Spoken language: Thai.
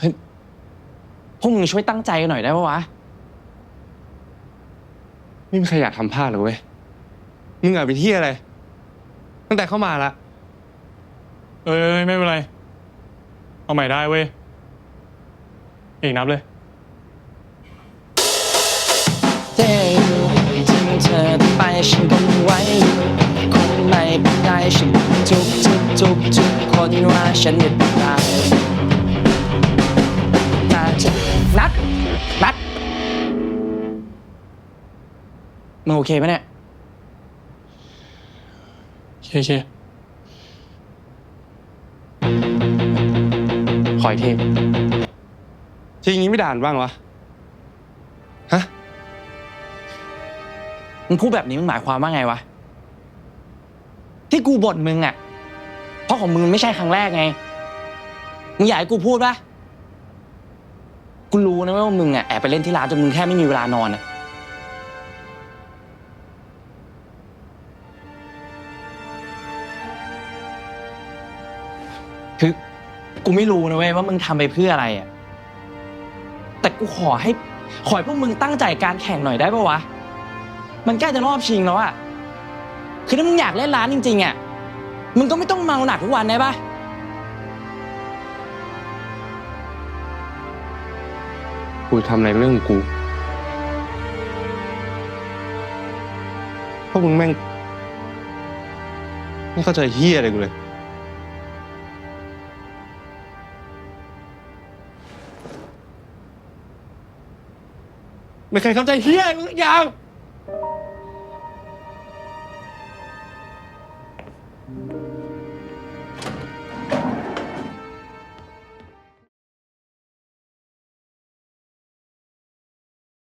เฮ้ยพวกมึงช่วยตั้งใจกันหน่อยได้ปะวะ ไม่มีใครอยากทำพลาดหรอกเว้ย มึงอะเป็นที่อะไร ตั้งแต่เข้ามาละ เอ้ยไม่เป็นไร เอาใหม่ได้เว้ยอีกนับเลย เธออยู่ทิ้งเธอไปฉันก็ไม่ไหวคงไม่เป็นไรฉันทุกทุกทุกทุกคนว่าฉันไม่เป็นไร มึงโอเคไหมเนี่ยเคเคขออีกทีทีนี้ไม่ด่านบ้างวะ ฮะ มึงพูดแบบนี้มึงหมายความว่าไงวะ ที่กูบ่นมึงอะเพราะของมึงมันไม่ใช่ครั้งแรกไง มึงอยากให้กูพูดปะกูรู้นะว่ามึงอะแอบไปเล่นที่ร้านจนมึงแค่ไม่มีเวลานอนอะ คือกูไม่รู้นะเว้ยว่ามึงทำไปเพื่ออะไรอะ แต่กูขอให้ ขอให้พวกมึงตั้งใจการแข่งหน่อยได้ปะวะ มันใกล้จะรอบชิงแล้วอะ คือถ้ามึงอยากเล่นร้านจริงๆอะ มึงก็ไม่ต้องเมาหนักทุกวันได้ปะกูทำอะไรเรื่องของกู พวกมึงแม่ง ไม่เข้าใจเฮียอะไรกูเลย ไม่เคยเข้าใจเฮียทุกอย่าง